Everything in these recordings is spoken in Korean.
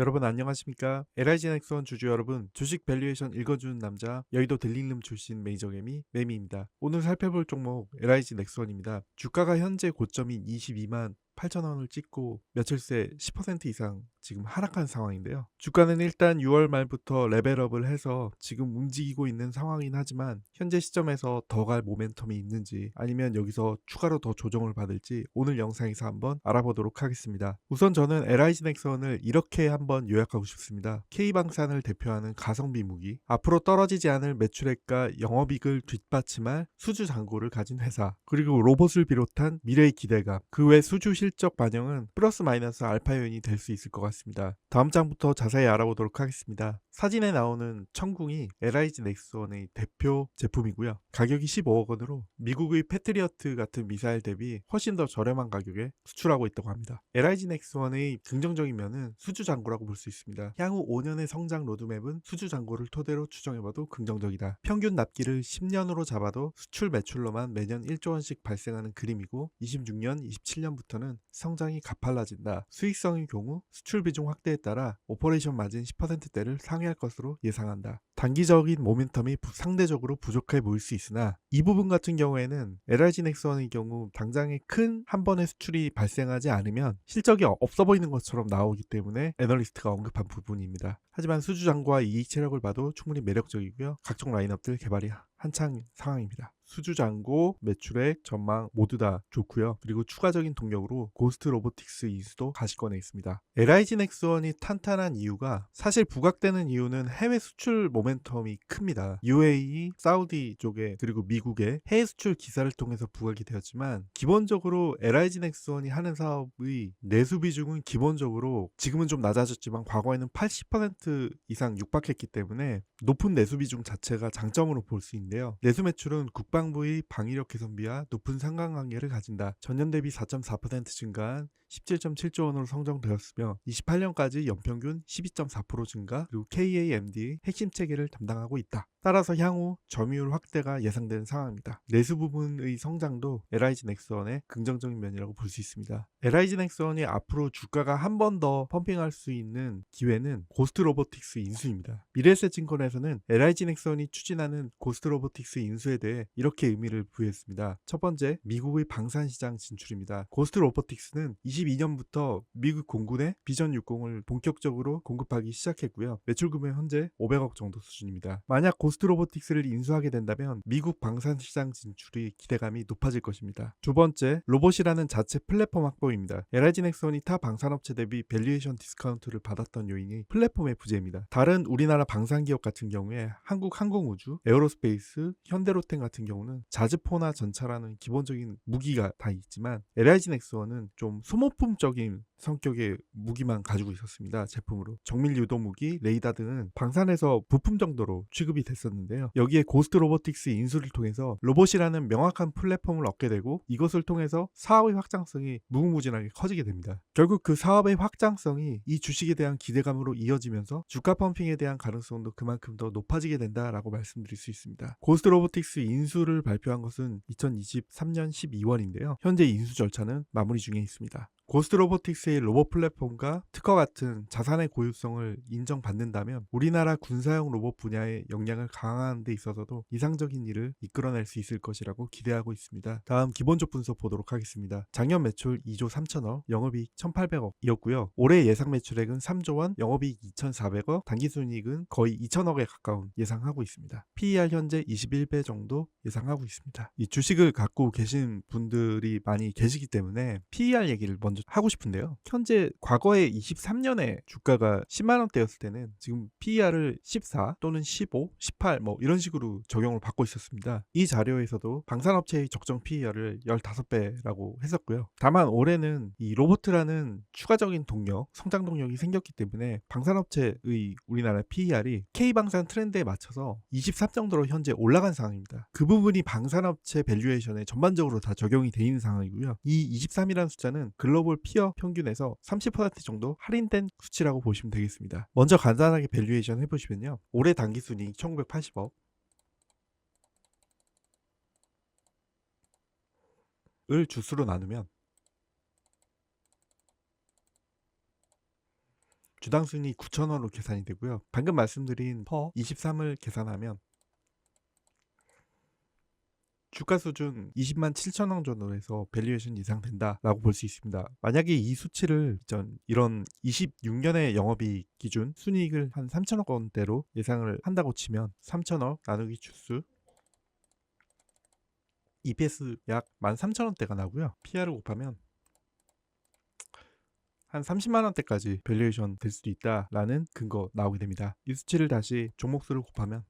여러분 안녕하십니까? LIG 넥선 주주 여러분, 주식 밸류에이션 읽어주는 남자, 여의도 델링룸 출신 메이저개미 매미입니다. 오늘 살펴볼 종목 LIG 넥선입니다. 주가가 현재 고점인 22만 8천원을 찍고 며칠 새 10% 이상 지금 하락한 상황인데요. 주가는 일단 6월 말부터 레벨업을 해서 지금 움직이고 있는 상황이긴 하지만 현재 시점에서 더 갈 모멘텀이 있는지 아니면 여기서 추가로 더 조정을 받을지 오늘 영상에서 한번 알아보도록 하겠습니다. 우선 저는 LIG 넥선을 이렇게 한번 요약하고 싶습니다. K방산을 대표하는 가성비 무기, 앞으로 떨어지지 않을 매출액과 영업이익을 뒷받침할 수주 잔고를 가진 회사, 그리고 로봇을 비롯한 미래의 기대감, 그 외 수주 실적 반영은 플러스 마이너스 알파 요인이 될 수 있을 것 같습니다. 다음 장부터 자세히 알아보도록 하겠습니다. 사진에 나오는 천궁이 LIG 넥스원의 대표 제품이고요. 가격이 15억 원으로 미국의 패트리어트 같은 미사일 대비 훨씬 더 저렴한 가격에 수출하고 있다고 합니다. LIG 넥스원의 긍정적인 면은 수주 잔고라고 볼 수 있습니다. 향후 5년의 성장 로드맵은 수주 잔고를 토대로 추정해봐도 긍정적이다. 평균 납기를 10년으로 잡아도 수출 매출로만 매년 1조 원씩 발생하는 그림이고 26년, 27년부터는 성장이 가팔라진다. 수익성의 경우 수출 비중 확대에 따라 오퍼레이션 마진 10%대를 상회할 것으로 예상한다. 단기적인 모멘텀이 부- 상대적으로 부족해 보일 수 있으나 이 부분 같은 경우에는 LIG 넥슨의 경우 당장에 큰한 번의 수출이 발생하지 않으면 실적이 없어 보이는 것처럼 나오기 때문에 애널리스트가 언급한 부분입니다. 하지만 수주 잔고와 이익 체력을 봐도 충분히 매력적이고요. 각종 라인업들 개발이 한창 상황입니다. 수주 잔고, 매출액, 전망 모두 다 좋고요. 그리고 추가적인 동력으로 고스트 로보틱스 인수도 가시권에 있습니다. LIG 넥스원이 탄탄한 이유가 사실 부각되는 이유는 해외 수출 모멘텀이 큽니다. UAE, 사우디 쪽에 그리고 미국의 해외 수출 기사를 통해서 부각이 되었지만 기본적으로 LIG 넥스원이 하는 사업의 내수 비중은 기본적으로 지금은 좀 낮아졌지만 과거에는 80% 이상 육박했기 때문에 높은 내수 비중 자체가 장점으로 볼 수 있는데요. 내수 매출은 국방 부의 방위력 개선비와 높은 상관관계를 가진다. 전년 대비 4.4% 증가한 17.7조 원으로 성장되었으며 28년까지 연평균 12.4% 증가 그리고 KAMD 핵심 체계를 담당하고 있다. 따라서 향후 점유율 확대가 예상되는 상황입니다. 내수 부분의 성장도 LIG 넥스원의 긍정적인 면이라고 볼 수 있습니다. LIG 넥스원이 앞으로 주가가 한 번 더 펌핑할 수 있는 기회는 고스트 로보틱스 인수입니다. 미래에셋증권에서는 LIG 넥스원이 추진하는 고스트 로보틱스 인수에 대해 이렇게 의미를 부여했습니다. 첫 번째, 미국의 방산 시장 진출입니다. 고스트 로보틱스는 22년부터 미국 공군에 비전 60을 본격적으로 공급하기 시작했고요. 매출 금액 현재 500억 정도 수준입니다. 만약 고스트 로보틱스를 인수하게 된다면 미국 방산 시장 진출이 기대감이 높아질 것입니다. 두 번째, 로봇이라는 자체 플랫폼 확보입니다. LIG 넥슨이 타 방산업체 대비 밸류에이션 디스카운트를 받았던 요인이 플랫폼의 부재입니다. 다른 우리나라 방산 기업 같은 경우에 한국 항공우주, 에어로스페이스, 현대로템 같은 경우는 자주포나 전차라는 기본적인 무기가 다 있지만 LIG 넥슨은 좀 소모 품적인 성격의 무기만 가지고 있었습니다. 제품으로. 정밀 유도 무기, 레이더 등은 방산에서 부품 정도로 취급이 됐었는데요. 여기에 고스트 로보틱스 인수를 통해서 로봇이라는 명확한 플랫폼을 얻게 되고 이것을 통해서 사업의 확장성이 무궁무진하게 커지게 됩니다. 결국 그 사업의 확장성이 이 주식에 대한 기대감으로 이어지면서 주가 펌핑에 대한 가능성도 그만큼 더 높아지게 된다라고 말씀드릴 수 있습니다. 고스트 로보틱스 인수를 발표한 것은 2023년 12월인데요. 현재 인수 절차는 마무리 중에 있습니다. 고스트 로보틱스의 로봇 플랫폼과 특허 같은 자산의 고유성을 인정받는다면 우리나라 군사용 로봇 분야의 역량을 강화하는 데 있어서도 이상적인 일을 이끌어낼 수 있을 것이라고 기대하고 있습니다. 다음 기본적 분석 보도록 하겠습니다. 작년 매출 2조 3천억, 영업이익 1,800억이었고요. 올해 예상 매출액은 3조 원, 영업이익 2,400억, 단기순이익은 거의 2천억에 가까운 예상하고 있습니다. PER 현재 21배 정도 예상하고 있습니다. 이 주식을 갖고 계신 분들이 많이 계시기 때문에 PER 얘기를 먼저 하고 싶은데요. 현재 과거에 23년에 주가가 10만 원대였을 때는 지금 PER을 14 또는 15, 18 뭐 이런 식으로 적용을 받고 있었습니다. 이 자료에서도 방산업체의 적정 PER을 15배라고 했었고요. 다만 올해는 이 로보트라는 추가적인 동력, 성장 동력이 생겼기 때문에 방산업체의 우리나라 PER이 K방산 트렌드에 맞춰서 23 정도로 현재 올라간 상황입니다. 그 부분이 방산업체 밸류에이션에 전반적으로 다 적용이 돼 있는 상황이고요. 이 23이라는 숫자는 글로벌 피어 평균에서 30% 정도 할인된 수치라고 보시면 되겠습니다. 먼저 간단하게 밸류에이션 해보시면요. 올해 단기순이익 1980억 을 주수로 나누면 주당 순위 9,000원으로 계산이 되고요. 방금 말씀드린 퍼 23을 계산하면 주가 수준 20만 7천 원 정도 해서 밸류에이션 이상 된다라고 볼 수 있습니다. 만약에 이 수치를 전 이런 26년의 영업이익 기준 순이익을 한 3천억 원대로 예상을 한다고 치면 3천억 나누기 주수 EPS 약 13,000원대가 나고요. PR을 곱하면 한 30만 원대까지 밸류에이션 될 수도 있다라는 근거 나오게 됩니다. 이 수치를 다시 종목수를 곱하면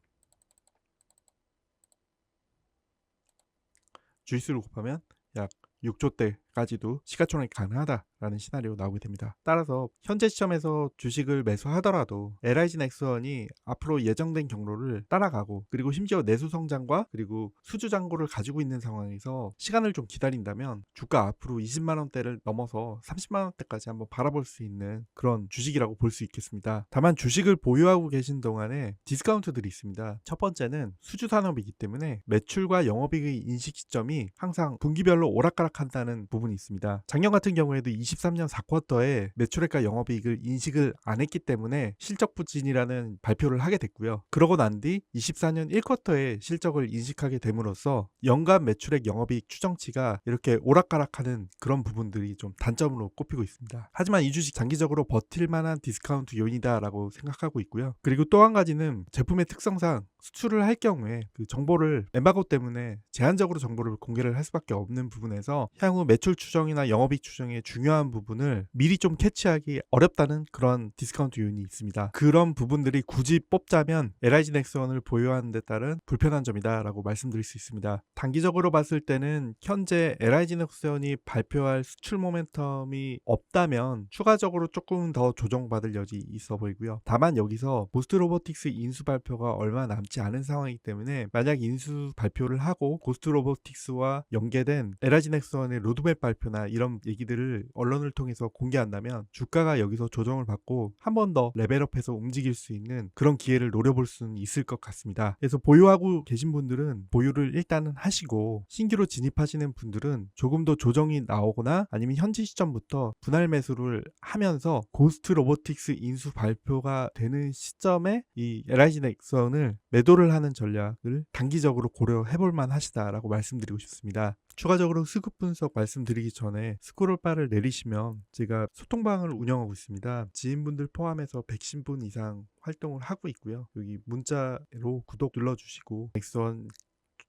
주의수를 곱하면 약 6조 대 까지도 시가총액이 가능하다라는 시나리오 나오게 됩니다. 따라서 현재 시점에서 주식을 매수하더라도 LIG 넥스원이 앞으로 예정된 경로를 따라가고 그리고 심지어 내수 성장과 그리고 수주 잔고를 가지고 있는 상황에서 시간을 좀 기다린다면 주가 앞으로 20만 원대를 넘어서 30만 원대까지 한번 바라볼 수 있는 그런 주식이라고 볼 수 있겠습니다. 다만 주식을 보유하고 계신 동안에 디스카운트들이 있습니다. 첫 번째는 수주 산업이기 때문에 매출과 영업이익의 인식 시점이 항상 분기별로 오락가락한다는 부분 이 있습니다. 작년 같은 경우에도 23년 4쿼터에 매출액과 영업이익을 인식을 안 했기 때문에 실적 부진이라는 발표를 하게 됐고요. 그러고 난 뒤 24년 1쿼터에 실적을 인식하게 됨으로써 연간 매출액 영업이익 추정치가 이렇게 오락가락하는 그런 부분들이 좀 단점으로 꼽히고 있습니다. 하지만 이 주식 장기적으로 버틸 만한 디스카운트 요인이다라고 생각하고 있고요. 그리고 또 한 가지는 제품의 특성상 수출을 할 경우에 그 정보를 엠바고 때문에 제한적으로 정보를 공개를 할 수밖에 없는 부분에서 향후 매출 추정이나 영업이익 추정의 중요한 부분을 미리 좀 캐치하기 어렵다는 그런 디스카운트 요인이 있습니다. 그런 부분들이 굳이 뽑자면 LIG 넥스원을 보유하는 데 따른 불편한 점이다라고 말씀드릴 수 있습니다. 단기적으로 봤을 때는 현재 LIG 넥스원이 발표할 수출 모멘텀이 없다면 추가적으로 조금 더 조정받을 여지 있어 보이고요. 다만 여기서 보스트 로보틱스 인수 발표가 얼마 남지 않은 상황이기 때문에 만약 인수 발표를 하고 고스트 로보틱스와 연계된 LIG 넥스원의 로드맵 발표나 이런 얘기들을 언론을 통해서 공개한다면 주가가 여기서 조정을 받고 한 번 더 레벨업해서 움직일 수 있는 그런 기회를 노려볼 수는 있을 것 같습니다. 그래서 보유하고 계신 분들은 보유를 일단은 하시고 신규로 진입하시는 분들은 조금 더 조정이 나오거나 아니면 현지 시점부터 분할 매수를 하면서 고스트 로보틱스 인수 발표가 되는 시점에 이 넥슨을 매 도를 하는 전략을 단기적으로 고려해 볼 만 하시다라고 말씀드리고 싶습니다. 추가적으로 스급 분석 말씀드리기 전에 스크롤바를 내리시면 제가 소통방을 운영하고 있습니다. 지인분들 포함해서 110분 이상 활동을 하고 있고요. 여기 문자로 구독 눌러주시고 넥선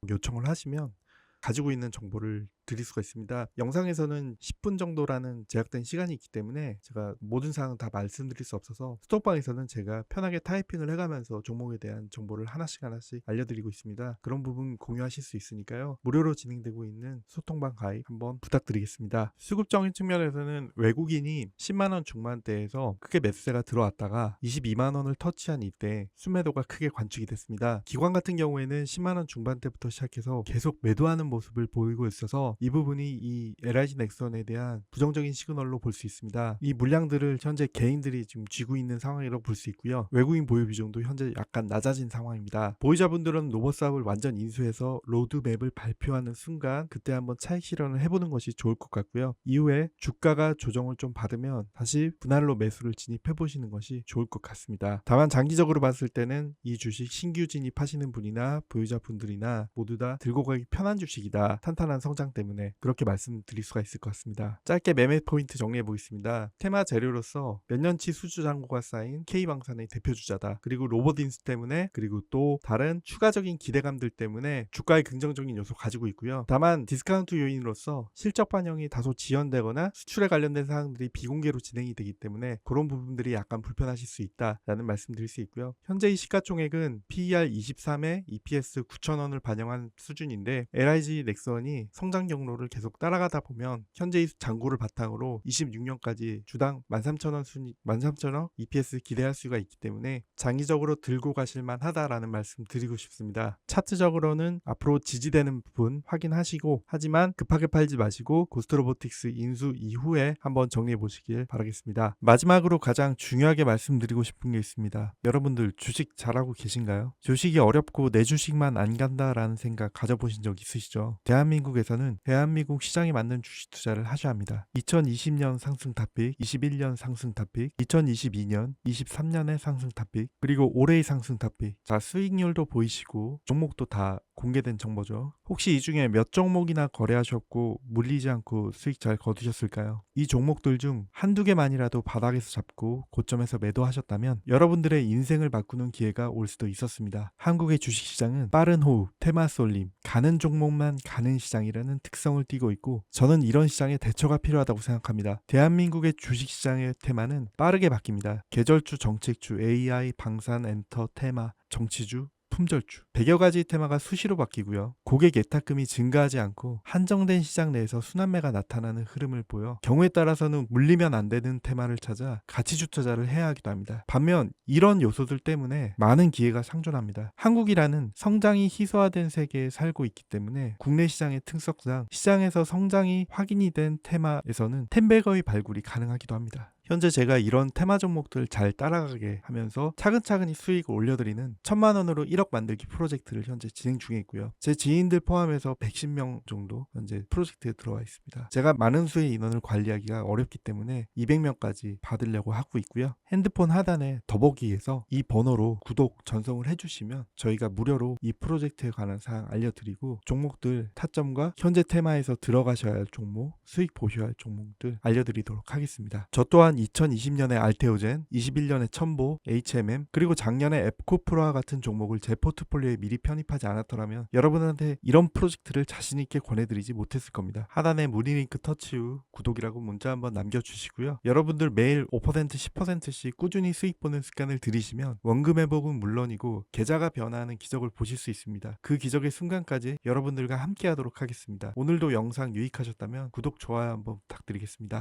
요청을 하시면 가지고 있는 정보를 드릴 수가 있습니다. 영상에서는 10분 정도라는 제약된 시간이 있기 때문에 제가 모든 사항은 다 말씀드릴 수 없어서 스톡방에서는 제가 편하게 타이핑을 해가면서 종목에 대한 정보를 하나씩 하나씩 알려드리고 있습니다. 그런 부분 공유하실 수 있으니까요. 무료로 진행되고 있는 소통방 가입 한번 부탁드리겠습니다. 수급적인 측면에서는 외국인이 10만원 중반대에서 크게 매수세가 들어왔다가 22만원을 터치한 이때 순매도가 크게 관측이 됐습니다. 기관 같은 경우에는 10만원 중반대부터 시작해서 계속 매도하는 모습을 보이고 있어서 이 부분이 이 LIG 넥선에 대한 부정적인 시그널로 볼 수 있습니다. 이 물량들을 현재 개인들이 지금 쥐고 있는 상황이라고 볼 수 있고요. 외국인 보유 비중도 현재 약간 낮아진 상황입니다. 보유자분들은 로버스합을 완전 인수해서 로드맵을 발표하는 순간 그때 한번 차익 실현을 해보는 것이 좋을 것 같고요. 이후에 주가가 조정을 좀 받으면 다시 분할로 매수를 진입해 보시는 것이 좋을 것 같습니다. 다만 장기적으로 봤을 때는 이 주식 신규 진입하시는 분이나 보유자분들이나 모두 다 들고 가기 편한 주식이다. 탄탄한 성장 때문에 그렇게 말씀드릴 수가 있을 것 같습니다. 짧게 매매 포인트 정리해 보겠습니다. 테마 재료로서 몇 년치 수주 잔고가 쌓인 K방산의 대표 주자다. 그리고 인수 때문에 그리고 또 다른 추가적인 기대감들 때문에 주가의 긍정적인 요소 가지고 있고요. 다만 디스카운트 요인으로서 실적 반영이 다소 지연되거나 수출에 관련된 사항들이 비공개로 진행이 되기 때문에 그런 부분들이 약간 불편하실 수 있다라는 말씀 드릴 수 있고요. 현재 이 시가총액은 PER 23에 EPS 9,000원을 반영한 수준인데 LIG 넥선이 성장 경로를 계속 따라가다 보면 현재 이 장고를 바탕으로 26년까지 주당 13,000원 순위 13,000원 EPS 기대할 수가 있기 때문에 장기적으로 들고 가실 만 하다라는 말씀 드리고 싶습니다. 차트적으로는 앞으로 지지되는 부분 확인하시고 하지만 급하게 팔지 마시고 고스트로보틱스 인수 이후에 한번 정리해 보시길 바라겠습니다. 마지막으로 가장 중요하게 말씀드리고 싶은 게 있습니다. 여러분들 주식 잘하고 계신가요? 주식이 어렵고 내 주식만 안 간다라는 생각 가져보신 적 있으시죠? 대한민국에서는 대한민국 시장에 맞는 주식 투자를 하셔야 합니다. 2020년 상승 탑픽, 21년 상승 탑픽, 2022년, 23년의 상승 탑픽, 그리고 올해의 상승 탑픽. 자, 수익률도 보이시고 종목도 다 공개된 정보죠. 혹시 이 중에 몇 종목이나 거래하셨고 물리지 않고 수익 잘 거두셨을까요? 이 종목들 중 한두 개만이라도 바닥에서 잡고 고점에서 매도하셨다면 여러분들의 인생을 바꾸는 기회가 올 수도 있었습니다. 한국의 주식시장은 빠른 호흡, 테마 쏠림, 가는 종목만 가는 시장이라는 특성을 띠고 있고 저는 이런 시장에 대처가 필요하다고 생각합니다. 대한민국의 주식시장의 테마는 빠르게 바뀝니다. 계절주, 정책주, AI, 방산, 엔터, 테마, 정치주, 품절주 100여 가지 테마가 수시로 바뀌고요. 고객 예탁금이 증가하지 않고 한정된 시장 내에서 순환매가 나타나는 흐름을 보여 경우에 따라서는 물리면 안 되는 테마를 찾아 가치주 투자를 해야 하기도 합니다. 반면 이런 요소들 때문에 많은 기회가 상존합니다. 한국이라는 성장이 희소화된 세계에 살고 있기 때문에 국내 시장의 특성상 시장에서 성장이 확인이 된 테마에서는 텐베거의 발굴이 가능하기도 합니다. 현재 제가 이런 테마 종목들 잘 따라가게 하면서 차근차근히 수익을 올려드리는 천만 원으로 1억 만들기 프로젝트를 현재 진행 중에 있고요. 제 지인들 포함해서 110명 정도 현재 프로젝트에 들어와 있습니다. 제가 많은 수의 인원을 관리하기가 어렵기 때문에 200명까지 받으려고 하고 있고요. 핸드폰 하단에 더보기에서 이 번호로 구독 전송을 해주시면 저희가 무료로 이 프로젝트에 관한 사항 알려드리고 종목들 타점과 현재 테마에서 들어가셔야 할 종목, 수익 보셔야 할 종목들 알려드리도록 하겠습니다. 저 또한 2020년에 알테오젠, 21년에 첨보, HMM, 그리고 작년에 앱코프로와 같은 종목을 제 포트폴리오에 미리 편입하지 않았더라면 여러분한테 이런 프로젝트를 자신있게 권해드리지 못했을 겁니다. 하단에 문의 링크 터치 후 구독이라고 문자 한번 남겨주시고요. 여러분들 매일 5% 10%씩 꾸준히 수익 보는 습관을 들이시면 원금 회복은 물론이고 계좌가 변화하는 기적을 보실 수 있습니다. 그 기적의 순간까지 여러분들과 함께 하도록 하겠습니다. 오늘도 영상 유익하셨다면 구독, 좋아요 한번 부탁드리겠습니다.